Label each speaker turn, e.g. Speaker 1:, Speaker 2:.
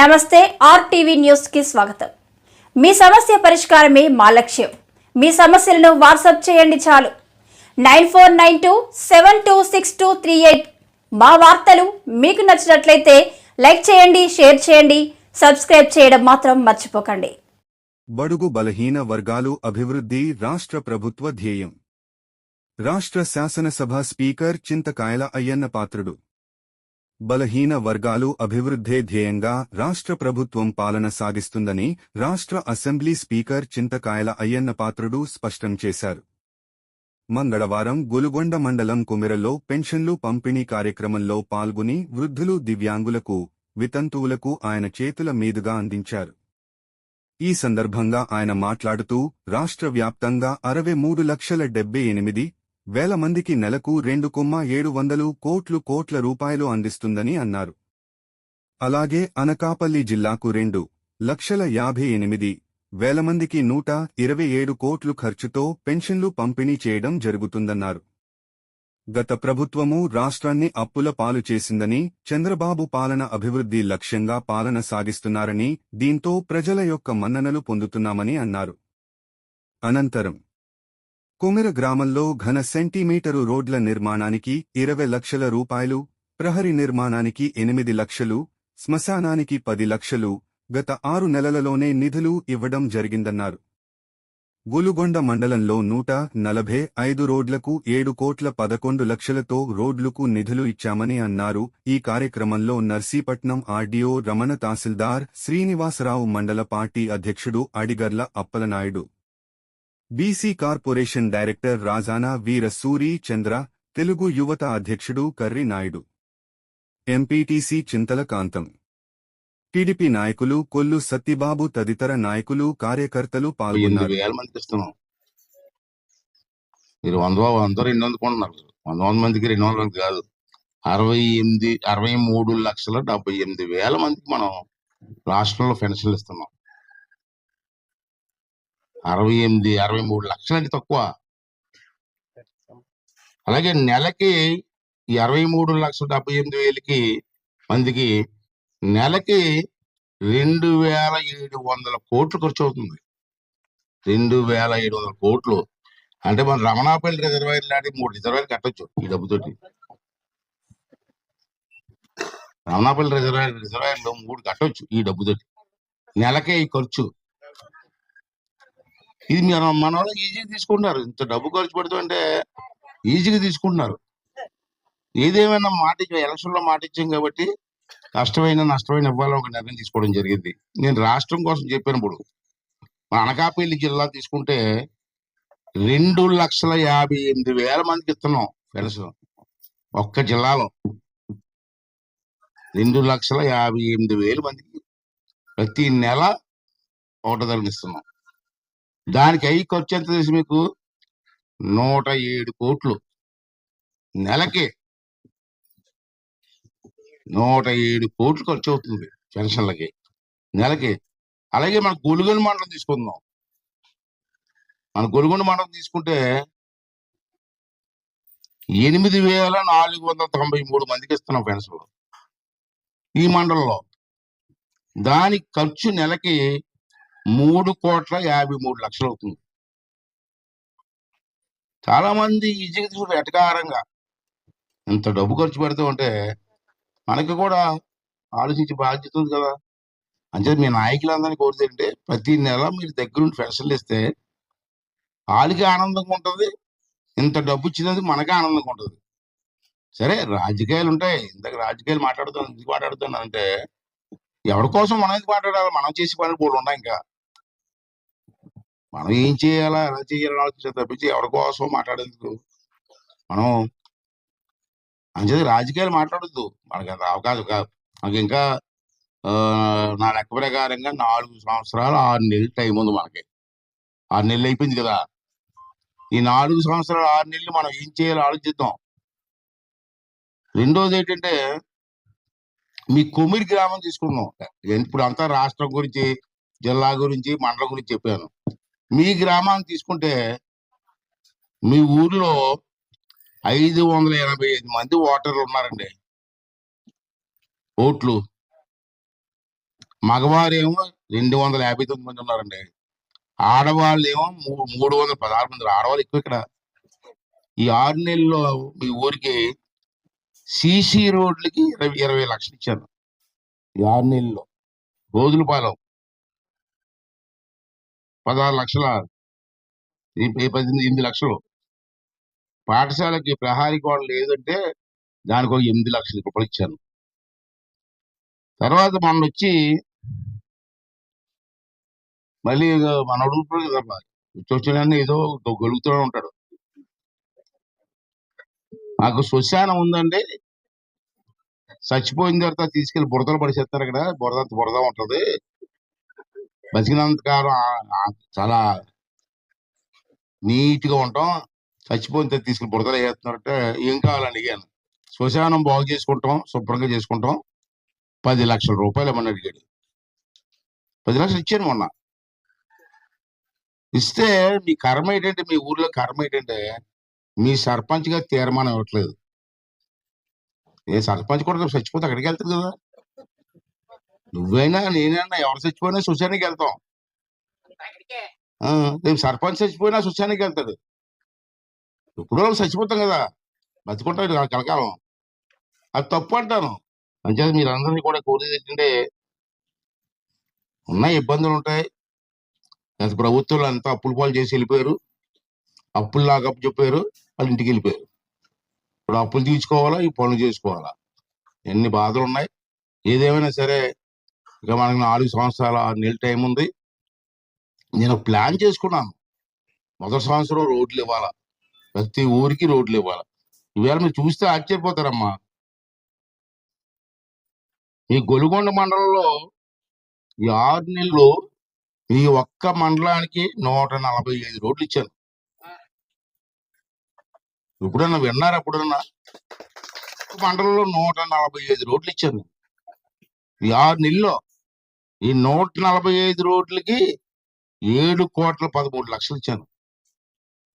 Speaker 1: నమస్తే ఆర్టీవీ న్యూస్కి స్వాగతం. మీ సమస్య పరిష్కారమే మా లక్ష్యం. మీ సమస్యలను వాట్సాప్ చేయండి చాలు. Nine four nine two seven two six two three eight మా వార్తలు మీకు నచ్చినట్లయితే లైక్ చేయండి షేర్ చేయండి సబ్స్క్రైబ్ చేయడం మాత్రం మర్చిపోకండి.
Speaker 2: బడుగు బలహీన వర్గాలు అభివృద్ధి రాష్ట్ర ప్రభుత్వ ధ్యేయం. రాష్ట్ర శాసనసభ స్పీకర్ చింతకాయల అయ్యన్న పాత్రుడు. బలహీన వర్గాలు అభివృద్ధే ధ్యేయంగా రాష్ట్ర ప్రభుత్వం పాలన సాగిస్తుందని రాష్ట్ర అసెంబ్లీ స్పీకర్ చింతకాయల అయ్యన్న పాత్రుడు స్పష్టం చేశారు. మంగళవారం గులుగొండ మండలం కుమిరలో పెన్షన్లు పంపిణీ కార్యక్రమంలో పాల్గొని వృద్ధులు దివ్యాంగులకు వితంతువులకు ఆయన చేతుల మీదుగా అందించారు. ఈ సందర్భంగా ఆయన మాట్లాడుతూ రాష్ట్ర వ్యాప్తంగా అరవై మూడు లక్షల డెబ్బై ఎనిమిది వేల మందికి నెలకు రెండు కొమ్మ ఏడు వందలు కోట్లు కోట్ల రూపాయలు అందిస్తుందని అన్నారు. అలాగే అనకాపల్లి జిల్లాకు రెండు లక్షల యాభై ఎనిమిది వేల మందికి నూట ఇరవై ఏడు కోట్లు ఖర్చుతో పెన్షన్లు పంపిణీ చేయడం జరుగుతుందన్నారు. గత ప్రభుత్వము రాష్ట్రాన్ని అప్పుల పాలు చేసిందని చంద్రబాబు పాలన అభివృద్ధి లక్ష్యంగా పాలన సాగిస్తున్నారని దీంతో ప్రజల యొక్క మన్ననలు పొందుతున్నామని అన్నారు. అనంతరం కుమిర గ్రామంలో ఘన సెంటీమీటరు రోడ్ల నిర్మాణానికి ఇరవై లక్షల రూపాయలు ప్రహరీ నిర్మాణానికి ఎనిమిది లక్షలు శ్మశానానికి పది లక్షలు గత ఆరు నెలలలోనే నిధులు ఇవ్వడం జరిగిందన్నారు. గులుగొండ మండలంలో నూట నలభై ఐదు రోడ్లకు ఏడు కోట్ల పదకొండు లక్షలతో రోడ్లకు నిధులు ఇచ్చామని అన్నారు. ఈ కార్యక్రమంలో నర్సీపట్నం ఆర్డీఓ రమణ తహసీల్దార్ శ్రీనివాసరావు మండల పార్టీ అధ్యక్షుడు Adigarla Appalanaidu. BC corporation director Rajana Veera Suri Chandra Telugu యువత అధ్యక్షుడు కర్రి నాయుడు. ఎంపీటీసీ చింతల కాంతం. టీడీపీ నాయకులు కొల్లు సత్తిబాబు తదితర నాయకులు కార్యకర్తలు పాల్గొన్నారు.
Speaker 3: వేల ఇస్తున్నాం మీరు వంద వంద రెండు వందలు వంద వంద మందికి రెండు వందల మంది కాదు. అరవై ఎనిమిది అరవై మూడు లక్షల డెబ్బై ఎనిమిది వేల మందికి మనం రాష్ట్రంలో పెన్షన్లు ఇస్తున్నాం. అరవై ఎనిమిది అరవై మూడు లక్షలకి తక్కువ. అలాగే నెలకి ఈ అరవై మూడు లక్షల డెబ్బై ఎనిమిది వేలకి మందికి నెలకి రెండు వేల ఏడు వందల కోట్లు ఖర్చు అవుతుంది. రెండు వేల ఏడు వందల కోట్లు. అంటే మన రమణాపల్లి రిజర్వాయర్ లాంటి మూడు రిజర్వాయర్ కట్టొచ్చు ఈ డబ్బుతోటి. రమణాపల్లి రిజర్వాయర్ రిజర్వాయర్లో మూడు కట్టొచ్చు ఈ డబ్బుతోటి. నెలకే ఈ ఖర్చు. ఇది మీరు మన వాళ్ళు ఈజీగా తీసుకుంటున్నారు. ఇంత డబ్బు ఖర్చు పెడుతుంటే ఈజీగా తీసుకుంటున్నారు. ఏదేమైనా మాట ఎలక్షన్లో మాట ఇచ్చాం కాబట్టి కష్టమైన నష్టమైన ఇవ్వాలని ఒక నిర్ణయం తీసుకోవడం జరిగింది. నేను రాష్ట్రం కోసం చెప్పినప్పుడు ఇప్పుడు. అనకాపల్లి జిల్లా తీసుకుంటే రెండు లక్షల యాభై ఎనిమిది వేల మందికి ఇస్తున్నాం పెన్షన్ ఒక్క జిల్లాలో రెండు లక్షల యాభై ఎనిమిది వేల మందికి ప్రతి నెల ఒకటి తరగతి ఇస్తున్నాం. దానికి అయ్యి ఖర్చు ఎంత తెలుసు మీకు? నూట ఏడు కోట్లు. నెలకి. నూట ఏడు కోట్లు ఖర్చు అవుతుంది పెన్షన్లకి. నెలకి. అలాగే మన గొలుగుని మండలం తీసుకుందాం. మన గొలుగుని మండలం తీసుకుంటే ఎనిమిది వేల నాలుగు వందల తొంభై మూడు మందికి ఇస్తున్నాం పెన్షన్లు. ఈ మండలంలో. దానికి ఖర్చు నెలకి మూడు కోట్ల యాభై మూడు లక్షలు అవుతుంది. చాలా మంది ఈజీగా తీసుకుంటారు ఎటకారంగా ఇంత డబ్బు ఖర్చు పెడుతూ ఉంటే మనకి కూడా ఆలోచించే బాధ్యత ఉంది కదా. అంటే మీ నాయకులందరినీ కోరుతుంటే ప్రతి నెల మీరు దగ్గరుండి పెన్షన్లు ఇస్తే వాళ్ళకి ఆనందంగా ఉంటుంది. ఇంత డబ్బు ఇచ్చినందుకు మనకే ఆనందంగా ఉంటుంది. సరే రాజకీయాలు ఉంటాయి. ఇంతకు రాజకీయాలు మాట్లాడుతాను ఎందుకు మాట్లాడుతున్నాను అంటే ఎవరి కోసం మనం ఎందుకు మాట్లాడాలి? మనం చేసే పనులు కూడా ఉన్నాయి ఇంకా. మనం ఏం చేయాలా? ఎలా చేయాలని ఆలోచించే తప్పించి ఎవరి కోసం మాట్లాడేందుకు? మనం అంచేది రాజకీయాలు మాట్లాడొద్దు. మనకి అంత అవకాశం కాదు మనకి ఇంకా ఆ, నా లెక్క ప్రకారంగా నాలుగు సంవత్సరాలు ఆరు నెలలు టైం ఉంది మనకి. ఆరు నెలలు అయిపోయింది కదా. ఈ నాలుగు సంవత్సరాలు ఆరు నెలలు మనం ఏం చేయాలో ఆలోచిద్దాం. రెండోది ఏంటంటే మీ కుమిరి గ్రామం తీసుకుందాం. ఇప్పుడు అంతా రాష్ట్రం గురించి జిల్లా గురించి మండలం గురించి చెప్పాను. మీ గ్రామాన్ని తీసుకుంటే మీ ఊర్లో ఐదు వందల ఎనభై ఐదు మంది ఓటర్లు ఉన్నారండి. ఓట్లు. మగవారేమో రెండు వందల యాభై తొమ్మిది మంది ఉన్నారండి. ఆడవాళ్ళు ఏమో మూడు వందల పదహారు మంది ఆడవాళ్ళు ఎక్కువ ఇక్కడ. ఈ ఆరు నెలల్లో మీ ఊరికి సీసీ రోడ్లకి ఇరవై ఇరవై లక్షలు ఇచ్చారు. ఈ ఆరు నెలల్లో. రోజుల పాలెం. పదహారు లక్షల పద్దెనిమిది ఎనిమిది లక్షలు. పాఠశాలకి ప్రహారీ గోడ లేదంటే దానికి ఒక ఎనిమిది లక్షల రూపాయలు ఇచ్చాను. తర్వాత మొన్న వచ్చి మళ్ళీ మన అడుగుతున్నాడు కదమ్మా వచ్చి ఏదో గొలుగుతూనే ఉంటాడు. నాకు శ్మశానం ఉందండి. చచ్చిపోయిన తర్వాత తీసుకెళ్ళి బురదలు పడిసేస్తారు ఇక్కడ బురద బురద ఉంటది. బతికినంతకాలం చాలా నీట్గా ఉంటాం. చచ్చిపోయిన తీసుకుని బుడతలు వేస్తున్నారంటే ఏం కావాలని అడిగాను. శ్మశానం బాగు చేసుకుంటాం శుభ్రంగా చేసుకుంటాం. పది లక్షల రూపాయలు ఏమన్నా అడిగాడు. పది లక్షలు ఇచ్చాను మొన్న. ఇస్తే మీ కర్మ ఏంటంటే మీ ఊర్లో కర్మ ఏంటంటే మీ సర్పంచ్ తీర్మానం ఇవ్వట్లేదు. ఏ సర్పంచ్ కూడా చచ్చిపోతే అక్కడికి వెళ్తుంది కదా. నువ్వైనా నేనైనా ఎవరు చచ్చిపోయినా సుశానికి వెళ్తాం. రేపు సర్పంచ్ చచ్చిపోయినా సుశానికి వెళ్తాడు. ఎప్పుడో చచ్చిపోతాం కదా. బతుకుంటాడు కలకాలం. అది తప్పు అంటాను. అంచేది మీరు అందరినీ కూడా కోరేది ఏంటంటే ఉన్నాయి ఇబ్బందులు ఉంటాయి. గత ప్రభుత్వాలు అంతా అప్పులు పాలు చేసి వెళ్ళిపోయారు. అప్పులు లాగా చెప్పారు. వాళ్ళ ఇంటికి వెళ్ళిపోయారు. ఇప్పుడు అప్పులు తీర్చుకోవాలా? ఈ పనులు చేసుకోవాలా? ఎన్ని బాధలు ఉన్నాయి. ఏదేమైనా సరే ఇక మనకి నాలుగు సంవత్సరాల ఆరు టైం ఉంది. నేను ప్లాన్ చేసుకున్నాను. మొదటి సంవత్సరం రోడ్లు ఇవ్వాలా. ప్రతి ఊరికి రోడ్లు ఇవ్వాలా. ఇవాళ మీరు చూస్తే ఆశ్చర్యపోతారమ్మా. ఈ గొలుగొండ మండలంలో ఈ ఆరు నెలలు ఈ ఒక్క మండలానికి నూట నలభై ఐదు రోడ్లు ఇచ్చాను. ఎప్పుడన్నా విన్నారా? ఎప్పుడన్నా? మండలంలో నూట నలభై ఐదు రోడ్లు ఇచ్చాను. ఈ ఆరు నెలలో ఈ నూట నలభై ఐదు రోడ్లకి ఏడు కోట్ల పదమూడు లక్షలు ఇచ్చాను